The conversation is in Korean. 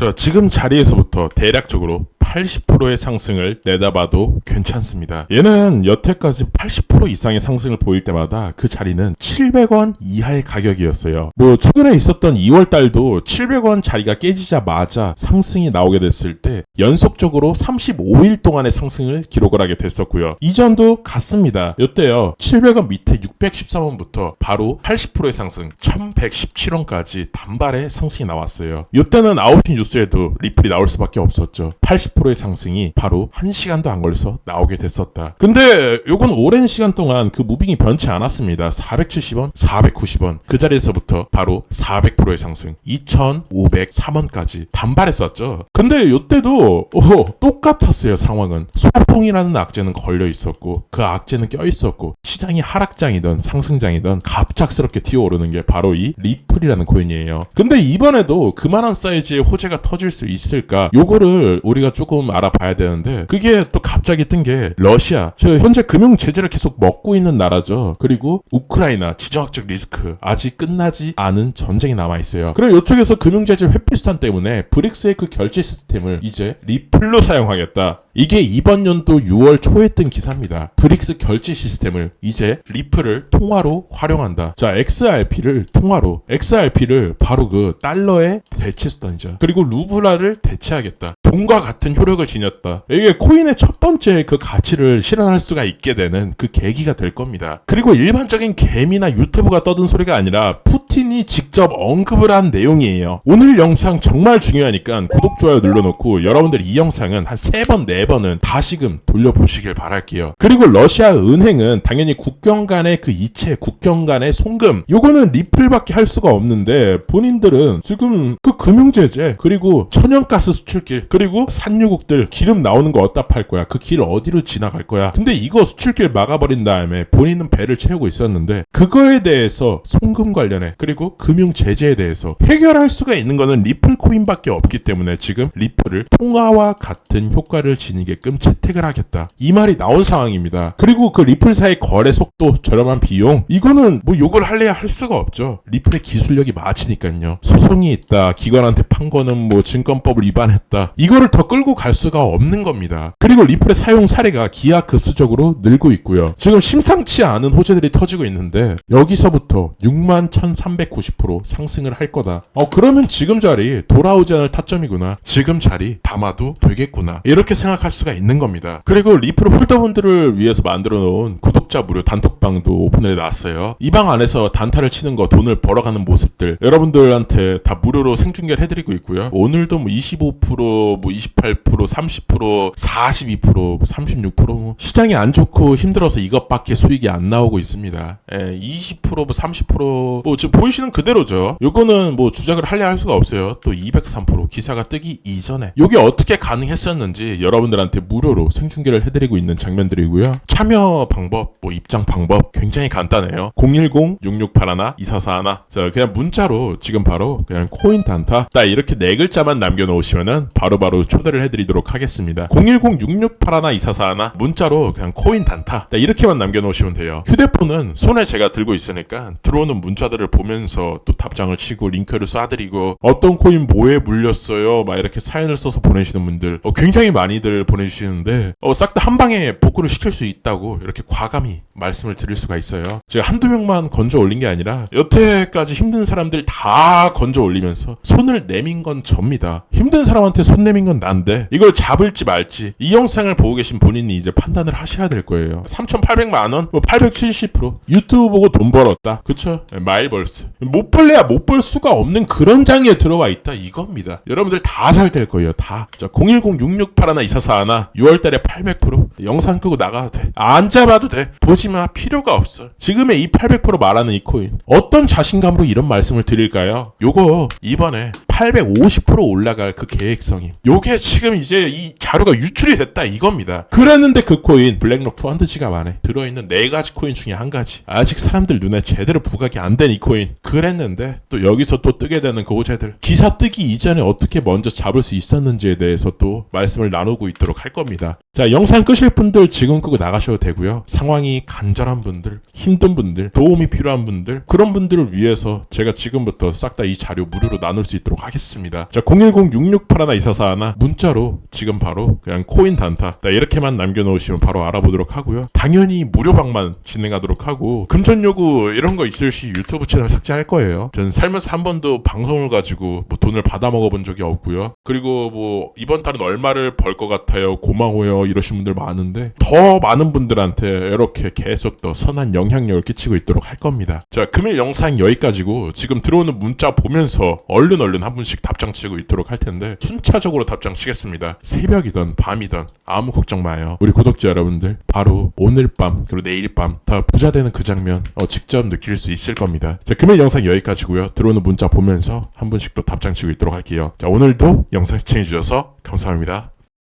자, 지금 자리에서부터 대략적으로 80%의 상승을 내다봐도 괜찮습니다. 얘는 여태까지 80% 이상의 상승을 보일 때마다 그 자리는 700원 이하의 가격이었어요. 뭐 최근에 있었던 2월 달도 700원 자리가 깨지자마자 상승이 나오게 됐을 때 연속적으로 35일 동안의 상승을 기록을 하게 됐었고요. 이전도 같습니다. 이때요. 700원 밑에 613원부터 바로 80%의 상승 1117원까지 단발의 상승이 나왔어요. 이때는 9시 뉴스에도 리플이 나올 수밖에 없었죠. 80%의 상승이 바로 1시간도 안 걸려서 나오게 됐었다. 근데 요건 오랜 시간 동안 그 무빙이 변치 않았습니다. 470원, 490원 그 자리에서부터 바로 400%의 상승 2,503원까지 단발했었죠. 근데 요때도 오, 똑같았어요 상황은 소통이라는 악재는 걸려 있었고 그 악재는 껴 있었고 시장이 하락장이든 상승장이든 갑작스럽게 튀어오르는 게 바로 이 리플이라는 코인이에요. 근데 이번에도 그만한 사이즈의 호재가 터질 수 있을까? 요거를 우리가 조금 알아봐야 되는데 그게 또 갑자기 뜬 게 러시아 저 현재 금융 제재를 계속 먹고 있는 나라죠. 그리고 우크라이나 지정학적 리스크 아직 끝나지 않은 전쟁이 남아 있어요. 그리고 이쪽에서 금융 제재 회피 수단 때문에 브릭스의 그 결제 시스템을 이제 리플로 사용하겠다. 이게 이번 연도 6월 초에 뜬 기사입니다. 브릭스 결제 시스템을 이제 리플을 통화로 활용한다. 자, XRP를 통화로, XRP를 바로 그 달러의 대체 수단이죠. 그리고 루블라를 대체하겠다. 돈과 같은 효력을 지녔다. 이게 코인의 첫 번째 그 가치를 실현할 수가 있게 되는 그 계기가 될 겁니다. 그리고 일반적인 개미나 유튜브가 떠든 소리가 아니라 푸틴이 직접 언급을 한 내용이에요. 오늘 영상 정말 중요하니까 구독, 좋아요 눌러놓고 여러분들 이 영상은 한세 번, 네 번은 다시금 돌려보시길 바랄게요. 그리고 러시아 은행은 당연히 국경 간의 그 이체, 국경 간의 송금, 요거는 리플밖에 할 수가 없는데 본인들은 지금 그 금융제재, 그리고 천연가스 수출길, 그리고 산유국들 기름 나오는 거 어디다 팔 거야? 그 길 어디로 지나갈 거야? 근데 이거 수출길 막아버린 다음에 본인은 배를 채우고 있었는데 그거에 대해서 송금 관련해 그리고 금융 제재에 대해서 해결할 수가 있는 거는 리플 코인밖에 없기 때문에 지금 리플을 통화와 같은 효과를 지니게끔 채택을 하겠다. 이 말이 나온 상황입니다. 그리고 그 리플사의 거래 속도, 저렴한 비용 이거는 뭐 욕을 할래야 할 수가 없죠. 리플의 기술력이 맞으니까요. 소송이 있다. 기관한테 판 거는 뭐 증권법을 위반했다. 이거를 더 끌고 갈 수가 없는 겁니다. 그리고 리플의 사용 사례가 기하급수적으로 늘고 있고요. 지금 심상치 않은 호재들이 터지고 있는데 여기서부터 6만 1390% 상승을 할 거다. 어 그러면 지금 자리 돌아오지 않을 타점이구나. 지금 자리 담아도 되겠구나. 이렇게 생각할 수가 있는 겁니다. 그리고 리플 홀더분들을 위해서 만들어 놓은 구독자 무료 단톡방도 오픈해 놨어요. 이 방 안에서 단타를 치는 거 돈을 벌어가는 모습들 여러분들한테 다 무료로 생중계를 해드리고 있고요. 오늘도 뭐 25%, 뭐 28%, 30%, 42%, 뭐 36%뭐 시장이 안 좋고 힘들어서 이것밖에 수익이 안 나오고 있습니다. 예, 20%, 뭐 30%뭐 지금 보이시는 그대로 죠. 요거는 뭐 주작을 하려 할 수가 없어요. 또 203% 기사가 뜨기 이전에 요게 어떻게 가능했었는지 여러분들한테 무료로 생중계를 해드리고 있는 장면들이고요. 참여 방법, 뭐 입장 방법 굉장히 간단해요. 010-6681-2441. 자, 그냥 문자로 지금 바로 그냥 코인 단타 딱 이렇게 네 글자만 남겨놓으시면은 바로바로 초대를 해드리도록 하겠습니다. 010-6681-2441 문자로 그냥 코인 단타 딱 이렇게만 남겨놓으시면 돼요. 휴대폰은 손에 제가 들고 있으니까 들어오는 문자들을 보면서 또 답장을 치고 링크를 쏴드리고 어떤 코인 뭐에 물렸어요 막 이렇게 사연을 써서 보내시는 분들 어, 굉장히 많이들 보내주시는데 어, 싹 다 한 방에 복구를 시킬 수 있다고 이렇게 과감히 말씀을 드릴 수가 있어요. 제가 한두 명만 건져 올린 게 아니라 여태까지 힘든 사람들 다 건져 올리면서 손을 내민 건 접니다. 힘든 사람한테 손 내민 건 난데 이걸 잡을지 말지 이 영상을 보고 계신 본인이 이제 판단을 하셔야 될 거예요. 3,800만 원, 뭐 870% 유튜브 보고 돈 벌었다. 그쵸? 마일벌스 못 벌래야 못벌 수가 없는 그런 장에 들어와 있다 이겁니다. 여러분들 다잘될 거예요. 다. 자, 010-6681 2441 6월달에 800% 영상 끄고 나가도 돼. 안 잡아도 돼. 보지 마. 필요가 없어. 지금의 이 800% 말하는 이 코인 어떤 자신감으로 이런 말씀을 드릴까요? 요거 이번에 850% 올라갈 그 계획성이 요게 지금 이제 이 자료가 유출이 됐다 이겁니다. 그랬는데 그 코인 블랙록 펀드 지갑 안에 들어있는 네 가지 코인 중에 한 가지 아직 사람들 눈에 제대로 부각이 안 된 이 코인 그랬는데 또 여기서 또 뜨게 되는 그 호재들 기사 뜨기 이전에 어떻게 먼저 잡을 수 있었는지에 대해서 또 말씀을 나누고 있도록 할 겁니다. 자 영상 끄실 분들 지금 끄고 나가셔도 되고요. 상황이 간절한 분들, 힘든 분들, 도움이 필요한 분들 그런 분들을 위해서 제가 지금부터 싹 다 이 자료 무료로 나눌 수 있도록 하겠습니다. 자 010-668-12441 문자로 지금 바로 그냥 코인 단타 자, 이렇게만 남겨놓으시면 바로 알아보도록 하고요. 당연히 무료방만 진행하도록 하고 금전 요구 이런 거 있을 시 유튜브 채널 삭제할 거예요. 전 살면서 한 번도 방송을 가지고 뭐 돈을 받아 먹어본 적이 없고요. 그리고 뭐 이번 달은 얼마를 벌 것 같아요. 고마워요. 이러신 분들 많은데 더 많은 분들한테 이렇게 계속 더 선한 영향력을 끼치고 있도록 할 겁니다. 자 금일 영상 여기까지고 지금 들어오는 문자 보면서 얼른 얼른 한 분씩 답장 치고 있도록 할 텐데 순차적으로 답장 치겠습니다. 새벽이든 밤이든 아무 걱정 마요. 우리 구독자 여러분들 바로 오늘 밤 그리고 내일 밤 다 부자 되는 그 장면 어, 직접 느낄 수 있을 겁니다. 자 금일 영상 여기까지고요. 들어오는 문자 보면서 한 분씩 또 답장 치고 있도록 할게요. 자 오늘도 영상 시청해 주셔서 감사합니다.